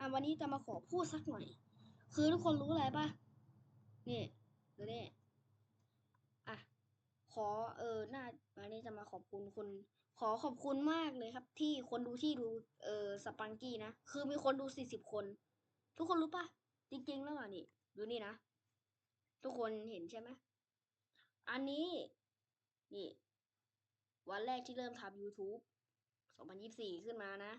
อะวันนี้จะมาขอพูดสักหน่อย คือทุกคนรู้อะไรปะนี่ดูนี่อะขอเออหน้าวันนี้จะมาขอบคุณคุณขอขอบคุณมากเลยครับ ที่คนดูที่ดูเออสปังกี้นะคือมีคนดูสี่สิบคน ทุกคนรู้ปะจริงๆแล้วอะนี่ดูนี่นะทุกคนเห็นใช่ไหมอันนี้ นี่ วันแรกที่เริ่มทำ YouTube 2024 ขึ้นมานะ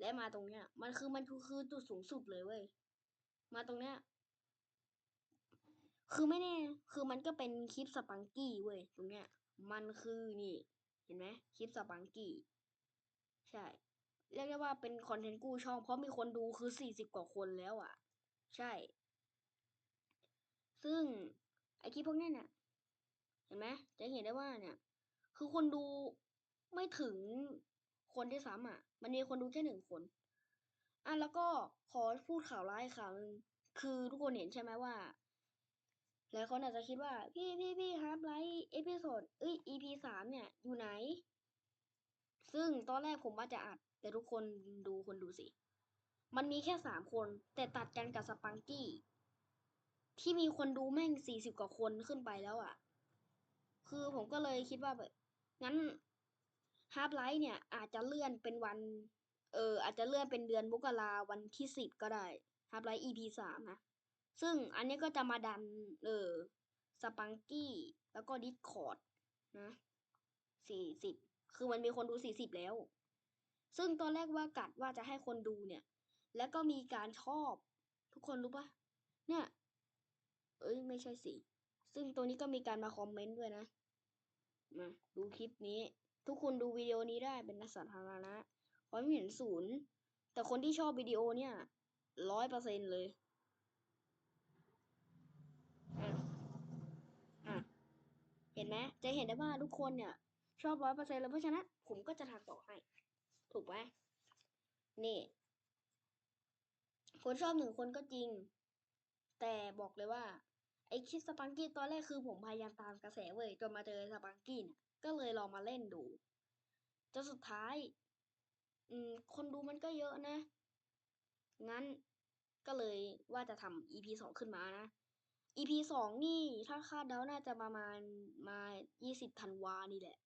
และมาตรงเนี้ย มันคือมันคือคือจุดสูงสุดเลยเว้ย มาตรงเนี้ย คือไม่แน่ คือมันก็เป็นคลิปสปังกี้เว้ยตรงเนี้ย มันคือนี่ เห็นไหมคลิปสปังกี้ ใช่ เรียกได้ว่าเป็นคอนเทนต์กู้ช่อง เพราะมีคนดูคือ40กว่าคนแล้วอะ ใช่ ซึ่งไอคลิปพวกเนี้ยเนี่ยเห็นไหมจะเห็นได้ว่าเนี่ย คือคนดูไม่ถึง คนที่ซ้ำอะ มันมีคนดูแค่หนึ่งคน อะแล้วก็ขอพูดข่าวร้ายข่าวหนึ่งคือทุกคนเห็นใช่ไหมว่าหลายคนอาจจะคิดว่า พี่พี่พี่ครับไลฟ์เอพิโซดเอ้ย EP สามเนี่ย อยู่ไหน ซึ่งตอนแรกผมว่าจะอัด แต่ทุกคนดูคนดูสิ มันมีแค่สามคน แต่ตัดกันกับสปังกี้ ที่มีคนดูแม่งสี่สิบกว่าคนขึ้นไปแล้วอะ คือผมก็เลยคิดว่าแบบงั้น ฮาร์ l ไลท์เนี่ยอาจจะเลื่อนเป็นวัน เอออาจจะเลื่อนเป็นเดือนมกราวันที่สิบก็ได้ฮาร์ l ไลท์ EP สามนะ ซึ่งอันนี้ก็จะมาดัน เออสปังกี้แล้วก็ดิสคอร์ดนะสี่สิบคือมันมีคนดูสี่สิบแล้ว ซึ่งตอนแรกว่ากัดว่าจะให้คนดูเนี่ย แล้วก็มีการชอบ ทุกคนรู้ปะเนี่ย เอ้ยไม่ใช่สิ ซึ่งตัวนี้ก็มีการมาคอมเมนต์ด้วยนะ มาดูคลิปนี้ ทุกคนดูวิดีโอนี้ได้เป็นนักสาธารณะความเห็นศูนย์ แต่คนที่ชอบวิดีโอเนี่ยร้อยเปอร์เซ็นเลยอะอะเห็นไหมจะเห็นได้ว่าทุกคนเนี่ย ชอบร้อยเปอร์เซ็นเลยเพราะฉะนั้นผมก็จะทำต่อให้ ถูกไหมนี่ คนชอบหนึ่งคนก็จริง แต่บอกเลยว่าไอคลิปสปังกี้ตอนแรกคือผมพยายามตามกระแสเว้ยจนมาเจอสปังกี้เนี่ย ก็เลยลองมาเล่นดูจนสุดท้าย อืม คนดูมันก็เยอะนะ งั้นก็เลยว่าจะทำ EP สองขึ้นมานะ EP สองนี่ถ้าคาดเดาน่าจะประมาณมายี่สิบธันวานี่แหละ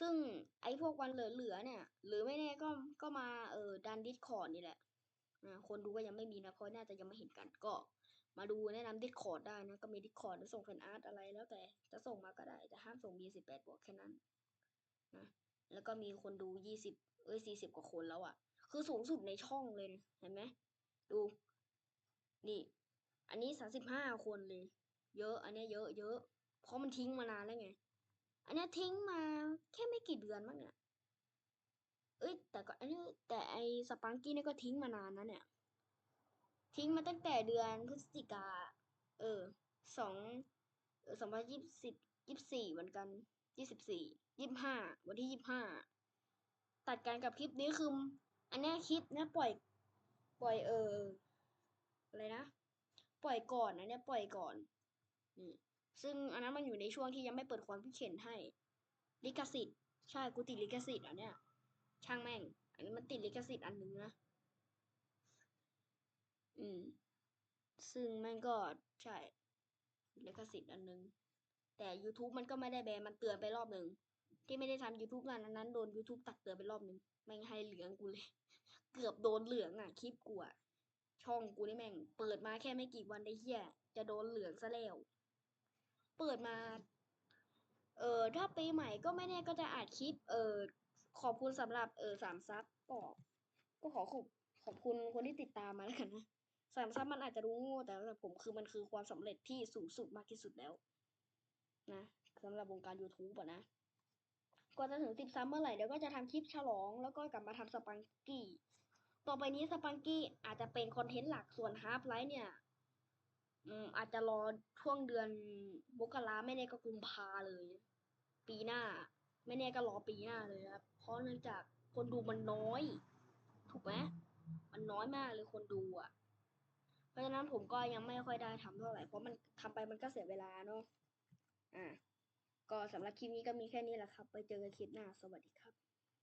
ซึ่งไอ้พวกวันเหลือๆเนี่ย หรือไม่แน่ก็ก็มาเออดันดิสคอร์ดนี่แหละคนดูก็ยังไม่มีนะเพราะน่าจะยังไม่เห็นกันก็ มาดูแนะนำ Discord ได้นะ ก็มี Discord จะส่งแฟนอาร์ตอะไรแล้วแต่จะส่งมาก็ได้ แต่ห้ามส่ง B18 บวกแค่นั้นนะแล้วก็มีคนดู 20 เอ้ย 40 กว่าคนแล้วอะ่ะ คือสูงสุดในช่องเลย เห็นไหมดู นี่ อันนี้ 35 คนเลย เยอะ อันเนี้ยเยอะเยอะ เพราะมันทิ้งมานานแล้วไง อันเนี้ยทิ้งมาแค่ไม่กี่เดือนมั้งเนี่ยเอ้ยแต่ก็อันนี้แต่ไอสปังกี้นี่ก็ทิ้งมานานนะเนี่ย ทิ้งมาตั้งแต่เดือนพฤศจิกา เออสองสองพันยี่สิบยี่สิบสี่เหมือนกันยี่สิบสี่ยี่ห้าวันที่ยี่ห้าตัดกันกับคลิปนี้คือ อันนี้คลิปเนี้ยปล่อย ปล่อยเอออะไรนะปล่อยก่อนอันเนี้ยปล่อยก่อนนี่ซึ่งอันนั้นมันอยู่ในช่วงที่ยังไม่เปิดความคิดเห็นให้ ลิขสิทธิ์ใช่กูติดลิขสิทธิ์อันเนี้ยช่างแม่ง อันนี้มันติดลิขสิทธิ์อันหนึ่งนะ อืม ซึ่งแม่งก็ใช่ลิขสิทธิ์อันนึง แต่ YouTube มันก็ไม่ได้แบนมันเตือนไปรอบหนึ่ง ที่ไม่ได้ทำ YouTube งานนั้นโดน YouTube ตักเตือนไปรอบหนึ่งแม่งให้เหลืองกูเลย เกือบโดนเหลืองอะคลิปกูอะช่องกูนี่แม่ง เปิดมาแค่ไม่กี่วันได้เหี้ยจะโดนเหลืองซะแล้ว เปิดมา เออถ้าปีใหม่ก็ไม่แน่ก็จะอัดคลิป เออขอบคุณสำหรับเออสามซับก็ก็ขอขอบขอบคุณคนที่ติดตามมาแล้วกันนะ สามซับมันอาจจะรู้โง่แต่สำหรับผมคือมันคือความสำเร็จที่สูงสุดมากที่สุดแล้ว นะสำหรับวงการ YouTube อะนะกว่าจะถึงสิบซับเมื่อไหร่เดี๋ยวก็จะทำคลิปฉลอง แล้วก็กลับมาทำสปังกี้ต่อไปนี้สปังกี้อาจจะเป็นคอนเทนต์หลักส่วนฮาร์ปไลท์เนี่ยอาจจะรอช่วงเดือนมกราไม่แน่ก็กุมภาเลย ปีหน้า ไม่แน่ก็รอปีหน้าเลยครับเพราะเนื่องจากคนดูมันน้อย ถูกไหมมันน้อยมากเลยคนดูอะ ราะฉะนั้นผมก็ยังไม่ค่อยได้ทำเท่าไหร่เพราะมันทำไปมันก็เสียเวลาเนาะอ่าก็สำหรับคลิปนี้ก็มีแค่นี้แหละครับ ไปเจอกันคลิปหน้าสวัสดีครับ